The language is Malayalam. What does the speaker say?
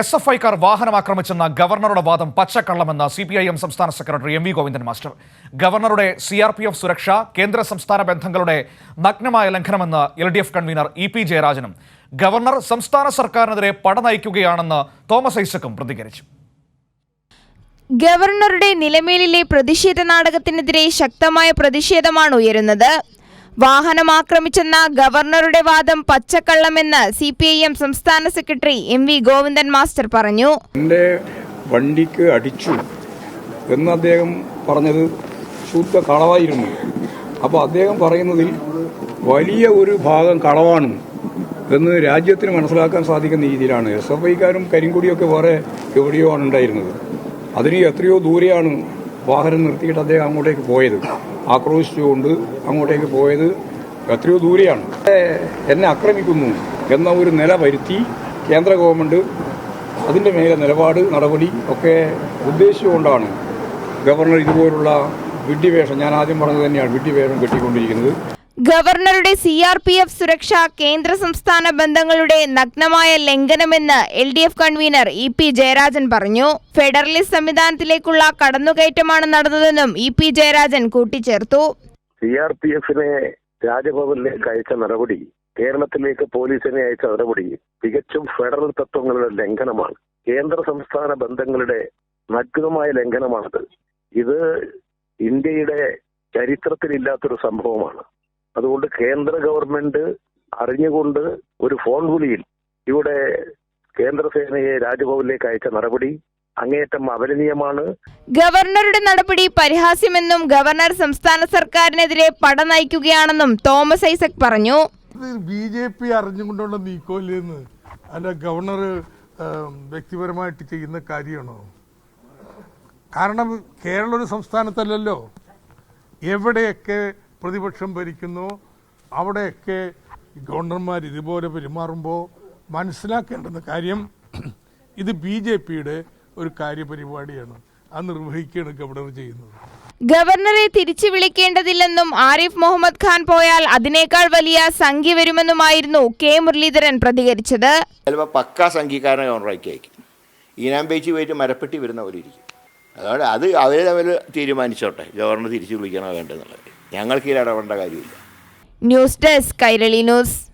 എസ് എഫ് ഐക്കാർ വാഹനം ആക്രമിച്ചെന്ന ഗവർണറുടെ വാദം പച്ചക്കള്ളമെന്ന സി പി ഐ എം സംസ്ഥാന secretary M V Govindan master. ഗവർണറുടെ സി ആർ പി എഫ് സുരക്ഷ കേന്ദ്ര സംസ്ഥാന ബന്ധങ്ങളുടെ നഗ്നമായ ലംഘനമെന്ന് L D F convener E P ജയരാജനും governor സംസ്ഥാന സർക്കാരിനെതിരെ പട നയിക്കുകയാണെന്ന് തോമസ് ഐസക്കും പ്രതികരിച്ചു. ഗവർണറുടെ നിലമേലിലെ പ്രതിഷേധ നാടകത്തിനെതിരെ ശക്തമായ പ്രതിഷേധമാണ് ഉയരുന്നത്. വാഹനം ആക്രമിച്ചെന്ന ഗവർണറുടെ വാദം പച്ചക്കള്ളമെന്ന് സി പി ഐ എം സംസ്ഥാന secretary M V Govindan master പറഞ്ഞു. എന്റെ വണ്ടിക്ക് അടിച്ചു എന്ന് അദ്ദേഹം പറഞ്ഞത് ശുദ്ധ കളവായിരുന്നു. അപ്പോൾ അദ്ദേഹം പറയുന്നതിൽ വലിയ ഒരു ഭാഗം കളവാണ് എന്ന് രാജ്യത്തിന് മനസ്സിലാക്കാൻ സാധിക്കുന്ന രീതിയിലാണ്. എസ് എഫ് ഐക്കാരും കരിങ്കുടിയൊക്കെ വേറെ എവിടെയോ ആണ് ഉണ്ടായിരുന്നത്. അതിന് എത്രയോ ദൂരെയാണ് വാഹനം നിർത്തിയിട്ട് അദ്ദേഹം അങ്ങോട്ടേക്ക് പോയത്. ആക്രോശിച്ചുകൊണ്ട് അങ്ങോട്ടേക്ക് പോയത് എത്രയോ ദൂരെയാണ്. എന്നെ ആക്രമിക്കുന്നു എന്ന ഒരു നില വരുത്തി കേന്ദ്ര ഗവൺമെന്റ് അതിന്റെ മേലെ നിലപാട് നടപടി ഒക്കെ ഉദ്ദേശിച്ചുകൊണ്ടാണ് ഗവർണർ ഇതുപോലുള്ള വിഡ്ഢിവേഷം ഞാൻ ആദ്യം പറഞ്ഞത് തന്നെയാണ് വിഡ്ഢിവേഷം കെട്ടിക്കൊണ്ടിരിക്കുന്നത്. ഗവർണറുടെ സി ആർ പി എഫ് സുരക്ഷ കേന്ദ്ര സംസ്ഥാന ബന്ധങ്ങളുടെ നഗ്നമായ ലംഘനമെന്ന് L D F convener E P Jayarajan പറഞ്ഞു. ഫെഡറലിസ്റ്റ് സംവിധാനത്തിലേക്കുള്ള കടന്നുകയറ്റമാണ് നടന്നതെന്നും ഇ പി ജയരാജൻ കൂട്ടിച്ചേർത്തു. സി ആർ പി എഫിനെ രാജഭവനിലേക്ക് അയച്ച നടപടി കേരളത്തിലേക്ക് പോലീസിനെ അയച്ച നടപടി തികച്ചും ഫെഡറൽ തത്വങ്ങളുടെ ലംഘനമാണ്. കേന്ദ്ര സംസ്ഥാന ബന്ധങ്ങളുടെ നഗ്നമായ ലംഘനമാണത്. ഇത് ഇന്ത്യയുടെ ചരിത്രത്തിലില്ലാത്തൊരു സംഭവമാണ്. അതുകൊണ്ട് കേന്ദ്ര ഗവൺമെന്റ് അറിഞ്ഞുകൊണ്ട് ഒരു ഫോൺ വിളിയിൽ ഇവിടെ കേന്ദ്രസേനയെ രാജ്ഭവനിലേക്ക് അയച്ച നടപടി അങ്ങേയറ്റം അപലനീയമാണ്. ഗവർണറുടെ നടപടി പരിഹാസ്യമെന്നും ഗവർണർ സംസ്ഥാന സർക്കാരിനെതിരെ പട നയിക്കുകയാണെന്നും തോമസ് ഐസക് പറഞ്ഞു. ബി ജെ പി അറിഞ്ഞുകൊണ്ടുള്ള നീക്കമില്ലെന്ന് അല്ല ഗവർണർ വ്യക്തിപരമായിട്ട് ചെയ്യുന്ന കാര്യമാണോ? കാരണം കേരള ഒരു സംസ്ഥാനത്തല്ലല്ലോ. എവിടെയൊക്കെ പ്രതിപക്ഷം ഭരിക്കുന്നു. അവിടെയൊക്കെ ഗവർണർമാർ ഇതുപോലെ പെരുമാറുമ്പോൾ മനസ്സിലാക്കേണ്ടുന്ന കാര്യം ഇത് ബി ജെ പിയുടെ ഒരു കാര്യപരിപാടിയാണ്. അത് നിർവഹിക്കുകയാണ് ഗവർണർ ചെയ്യുന്നത്. ഗവർണറെ തിരിച്ചു വിളിക്കേണ്ടതില്ലെന്നും ആരിഫ് മുഹമ്മദ് ഖാൻ പോയാൽ അതിനേക്കാൾ വലിയ സംഖ്യ വരുമെന്നുമായിരുന്നു കെ മുരളീധരൻ പ്രതികരിച്ചത്. ചിലപ്പോൾ പക്കാ സംഘീകാരനെ ഗവർണറാക്കി അയക്കും. ഈനാം പേച്ച് പോയിട്ട് മരപ്പെട്ടി വരുന്ന പോലെ ഇരിക്കും. അതുകൊണ്ട് അത് അവർ തമ്മിൽ തീരുമാനിച്ചോട്ടെ. ഗവർണർ തിരിച്ചു വിളിക്കണോ വേണ്ടെന്നുള്ളത്. ഞങ്ങൾക്ക് ഇടപെടേണ്ട കാര്യമില്ല. News desk Kairali news.